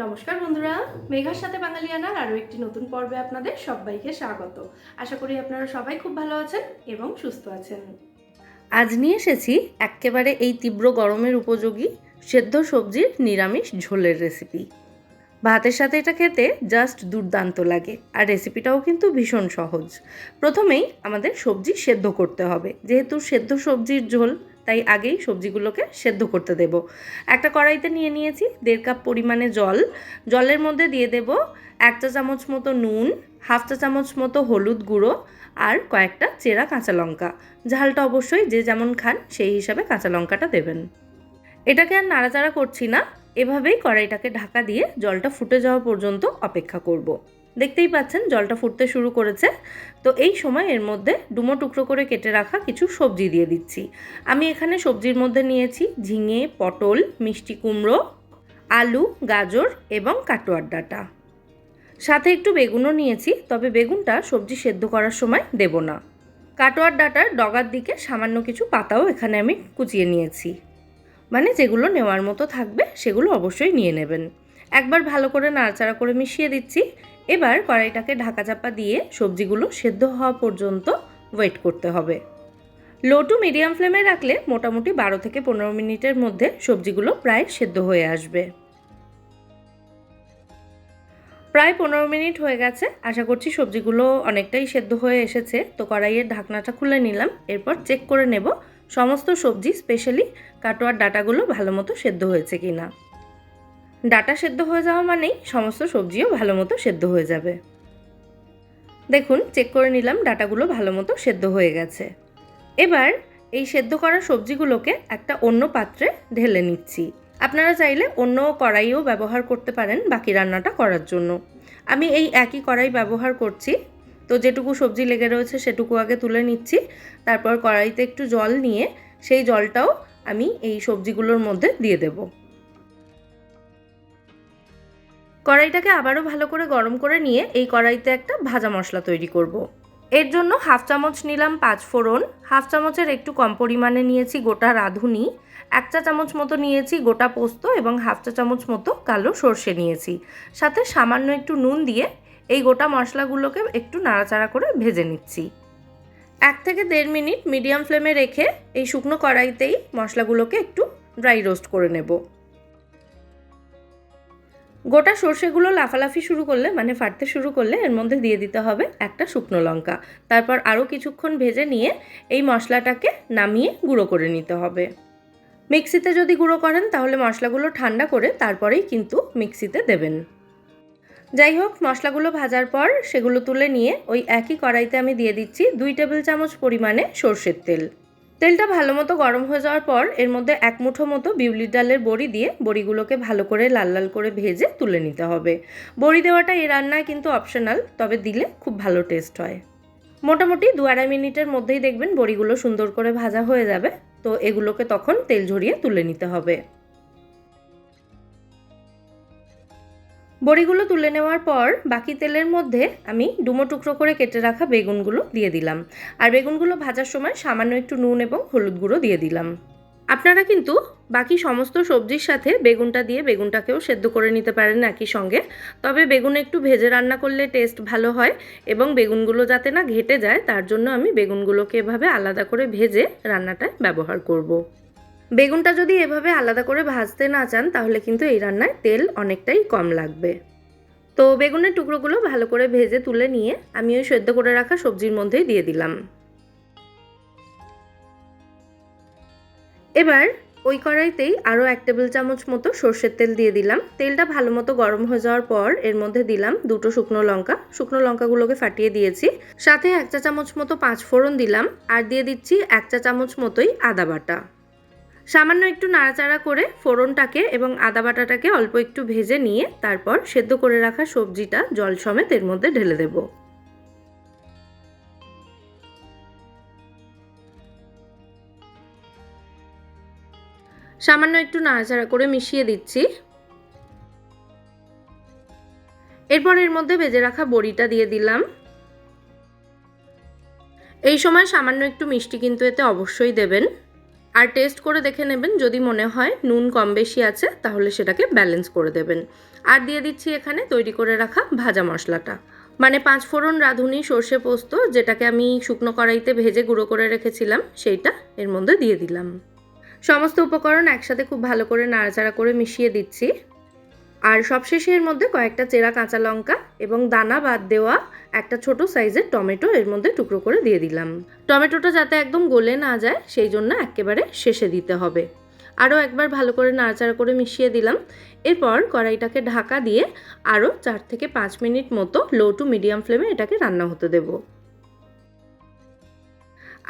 নমস্কার বন্ধুরা, মেঘার সাথে বাঙালিয়ানার আরও একটি নতুন পর্বে আপনাদের সবাইকে স্বাগত। আশা করি আপনারা সবাই খুব ভালো আছেন এবং সুস্থ আছেন। আজ নিয়ে এসেছি এক্কেবারে এই তীব্র গরমের উপযোগী সেদ্ধ সবজির নিরামিষ ঝোলের রেসিপি ভাতের সাথে এটা খেতে জাস্ট দুর্দান্ত লাগে, আর রেসিপিটাও কিন্তু ভীষণ সহজ। প্রথমেই আমাদের সবজি সেদ্ধ করতে হবে, যেহেতু সেদ্ধ সবজির ঝোল তাই আগেই সবজিগুলোকে সেদ্ধ করতে দেব। একটা কড়াইতে নিয়ে নিয়েছি দেড় কাপ পরিমাণে জল। জলের মধ্যে দিয়ে দেব এক চা চামচ মতো নুন, হাফ চা চামচ মতো হলুদ গুঁড়ো আর কয়েকটা চেরা কাঁচা লঙ্কা। ঝালটা অবশ্যই যে যেমন খান সেই হিসাবে কাঁচা লঙ্কাটা দেবেন। এটাকে আর নাড়াচাড়া করছি না। এভাবেই কড়াইটাকে ঢাকা দিয়ে জলটা ফুটে যাওয়া পর্যন্ত অপেক্ষা করব। দেখতেই পাচ্ছেন জলটা ফুটতে শুরু করেছে। তো এই সময় এর মধ্যে ডুমো টুকরো করে কেটে রাখা কিছু সবজি দিয়ে দিচ্ছি। আমি এখানে সবজির মধ্যে নিয়েছি ঝিঙে, পটল, মিষ্টি কুমড়ো, আলু, গাজর এবং কাটোয়ার ডাঁটা। সাথে একটু বেগুনও নিয়েছি, তবে বেগুনটা সবজি সেদ্ধ করার সময় দেব না। কাটোয়ার ডাঁটার ডগার দিকে সামান্য কিছু পাতাও এখানে আমি কুচিয়ে নিয়েছি। মানে যেগুলো নেওয়ার মতো থাকবে সেগুলো অবশ্যই নিয়ে নেবেন। একবার ভালো করে নাড়াচাড়া করে মিশিয়ে দিচ্ছি। এবার কড়াইটাকে ঢাকা চাপা দিয়ে সবজিগুলো সেদ্ধ হওয়া পর্যন্ত ওয়েট করতে হবে। লো টু মিডিয়াম ফ্লেমে রাখলে মোটামুটি বারো থেকে পনেরো মিনিটের মধ্যে সবজিগুলো প্রায় সেদ্ধ হয়ে আসবে। প্রায় পনেরো মিনিট হয়ে গেছে, আশা করছি সবজিগুলো অনেকটাই সেদ্ধ হয়ে এসেছে। তো কড়াইয়ের ঢাকনাটা খুলে নিলাম, এরপর চেক করে নেব সমস্ত সবজি স্পেশালি কাটোয়ার ডাটাগুলো ভালো মতো সেদ্ধ হয়েছে কি না ডাটা সেদ্ধ হয়ে যাওয়া মানেই সমস্ত সবজিও ভালো মতো সেদ্ধ হয়ে যাবে। দেখুন চেক করে নিলাম ডাটাগুলো ভালো মতো সেদ্ধ হয়ে গেছে। এবার এই সেদ্ধ করা সবজিগুলোকে একটা অন্য পাত্রে ঢেলে নিচ্ছি। আপনারা চাইলে অন্য কড়াইও ব্যবহার করতে পারেন বাকি রান্নাটা করার জন্য। আমি এই একই কড়াই ব্যবহার করছি। তো যেটুকু সবজি লেগে রয়েছে সেটুকু আগে তুলে নিচ্ছি। তারপর কড়াইতে একটু জল নিয়ে সেই জলটাও আমি এই সবজিগুলোর মধ্যে দিয়ে দেব। কড়াইটাকে আবারও ভালো করে গরম করে নিয়ে এই কড়াইতে একটা ভাজা মশলা তৈরি করব। এর জন্য হাফ চামচ নিলাম পাঁচ ফোড়ন, হাফ চামচের একটু কম পরিমাণে নিয়েছি গোটা রাঁধুনি, এক চা চামচ মতো নিয়েছি গোটা পোস্ত এবং হাফ চা চামচ মতো কালো সর্ষে নিয়েছি। সাথে সামান্য একটু নুন দিয়ে এই গোটা মশলাগুলোকে একটু নাড়াচাড়া করে ভেজে নিচ্ছি। এক থেকে দেড় মিনিট মিডিয়াম ফ্লেমে রেখে এই শুকনো কড়াইতেই মশলাগুলোকে একটু ড্রাই রোস্ট করে নেব। গোটা সর্ষেগুলো লাফালাফি শুরু করলে মানে ফাটতে শুরু করলে এর মধ্যে দিয়ে দিতে হবে একটা শুকনো লঙ্কা। তারপর আরও কিছুক্ষণ ভেজে নিয়ে এই মশলাটাকে নামিয়ে গুঁড়ো করে নিতে হবে। মিক্সিতে যদি গুঁড়ো করেন, তাহলে মশলাগুলো ঠান্ডা করে তারপরেই কিন্তু মিক্সিতে দেবেন। যাই হোক, মশলাগুলো ভাজার পর সেগুলো তুলে নিয়ে ওই একই কড়াইতে আমি দিয়ে দিচ্ছি দুই টেবিল চামচ পরিমাণে সর্ষের তেল। তেলটা ভালো মতো গরম হয়ে যাওয়ার পর এর মধ্যে এক মুঠো মতো বিউলির ডালের বড়ি দিয়ে বড়িগুলোকে ভালো করে লাল লাল করে ভেজে তুলে নিতে হবে। বড়ি দেওয়াটা এ রান্নায় কিন্তু অপশনাল তবে দিলে খুব ভালো টেস্ট হয়। মোটামুটি দু আড়াই মিনিটের মধ্যেই দেখবেন বড়িগুলো সুন্দর করে ভাজা হয়ে যাবে। তো এগুলোকে তখন তেল ঝরিয়ে তুলে নিতে হবে। বড়িগুলো তুলে নেওয়ার পর বাকি তেলের মধ্যে আমি ডুমো টুকরো করে কেটে রাখা বেগুনগুলো দিয়ে দিলাম। আর বেগুনগুলো ভাজার সময় সামান্য একটু নুন এবং হলুদ গুঁড়ো দিয়ে দিলাম। আপনারা কিন্তু বাকি সমস্ত সবজির সাথে বেগুনটা দিয়ে বেগুনটাকেও সেদ্ধ করে নিতে পারেন একই সঙ্গে। তবে বেগুন একটু ভেজে রান্না করলে টেস্ট ভালো হয় এবং বেগুনগুলো যাতে না ঘেটে যায়, তার জন্য আমি বেগুনগুলোকে এভাবে আলাদা করে ভেজে রান্নাটায় ব্যবহার করব। বেগুনটা যদি এভাবে আলাদা করে ভাজতে না চান, তাহলে কিন্তু এই রান্নায় তেল অনেকটাই কম লাগবে। তো বেগুনের টুকরোগুলো ভালো করে ভেজে তুলে নিয়ে আমি ওই সেদ্ধ করে রাখা সবজির মধ্যেই দিয়ে দিলাম। এবার ওই কড়াইতেই আরও এক টেবিল চামচ মতো সর্ষের তেল দিয়ে দিলাম। তেলটা ভালো মতো গরম হয়ে যাওয়ার পর এর মধ্যে দিলাম দুটো শুকনো লঙ্কা। শুকনো লঙ্কাগুলোকে ফাটিয়ে দিয়েছি। সাথে এক চা চামচ মতো পাঁচ ফোড়ন দিলাম। আর দিয়ে দিচ্ছি এক চা চামচ মতোই আদা বাটা। সামান্য একটু নাড়াচাড়া করে ফোড়নটাকে এবং আদা বাটাটাকে অল্প একটু ভেজে নিয়ে তারপর সেদ্ধ করে রাখা সবজিটা জল সমেত এর মধ্যে ঢেলে দেব। সামান্য একটু নাড়াচাড়া করে মিশিয়ে দিচ্ছি। এরপর এর মধ্যে ভেজে রাখা বড়িটা দিয়ে দিলাম। এই সময় সামান্য একটু মিষ্টি কিন্তু এতে অবশ্যই দেবেন। আর টেস্ট করে দেখে নেবেন, যদি মনে হয় নুন কম বেশি আছে, তাহলে সেটাকে ব্যালেন্স করে দেবেন। আর দিয়ে দিচ্ছি এখানে তৈরি করে রাখা ভাজা মশলাটা। মানে পাঁচ ফোড়ন রাঁধুনি, সর্ষে পোস্ত, যেটাকে আমি শুকনো কড়াইতে ভেজে গুঁড়ো করে রেখেছিলাম, সেইটা এর মধ্যে দিয়ে দিলাম। সমস্ত উপকরণ একসাথে খুব ভালো করে নাড়াচাড়া করে মিশিয়ে দিচ্ছি। আর সবশেষে এর মধ্যে কয়েকটা চেরা কাঁচা লঙ্কা এবং দানা বাদ দেওয়া একটা ছোট সাইজের টমেটো এর মধ্যে টুকরো করে দিয়ে দিলাম। টমেটোটা যাতে একদম গলে না যায়, সেই জন্য একেবারে শেষে দিতে হবে। আরও একবার ভালো করে নাড়াচাড়া করে মিশিয়ে দিলাম। এরপর কড়াইটাকে ঢাকা দিয়ে আরও চার থেকে পাঁচ মিনিট মতো লো টু মিডিয়াম ফ্লেমে এটাকে রান্না হতে দেব।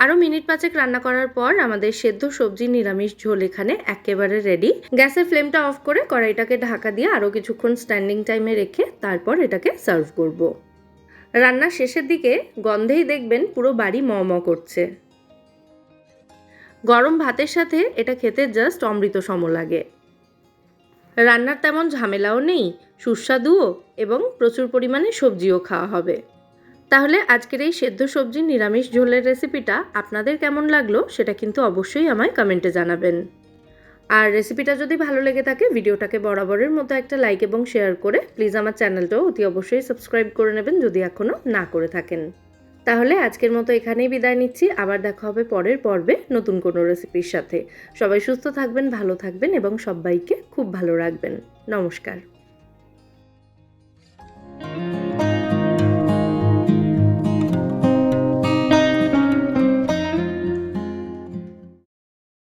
আরও মিনিট পাঁচেক রান্না করার পর আমাদের সেদ্ধ সবজি নিরামিষ ঝোল এখানে একেবারে রেডি গ্যাসের ফ্লেমটা অফ করে কড়াইটাকে ঢাকা দিয়ে আরও কিছুক্ষণ স্ট্যান্ডিং টাইমে রেখে তারপর এটাকে সার্ভ করব। রান্নার শেষের দিকে গন্ধেই দেখবেন পুরো বাড়ি ম করছে। গরম ভাতের সাথে এটা খেতে জাস্ট অমৃত সম লাগে। রান্নার তেমন ঝামেলাও নেই, সুস্বাদুও এবং প্রচুর পরিমাণে সবজিও খাওয়া হবে। তাহলে আজকের এই সেদ্ধ সবজি নিরামিষ ঝোলের রেসিপিটা আপনাদের কেমন লাগল সেটা কিন্তু অবশ্যই আমায় কমেন্টে জানাবেন। আর রেসিপিটা যদি ভালো লেগে থাকে, ভিডিওটাকে বরাবরের মতো একটা লাইক এবং শেয়ার করে প্লিজ আমার চ্যানেলটাও অতি অবশ্যই সাবস্ক্রাইব করে নেবেন যদি এখনও না করে থাকেন। তাহলে আজকের মতো এখানেই বিদায় নিচ্ছি। আবার দেখা হবে পরের পর্বে নতুন কোনো রেসিপির সাথে। সবাই সুস্থ থাকবেন, ভালো থাকবেন এবং সবাইকে খুব ভালো রাখবেন। নমস্কার।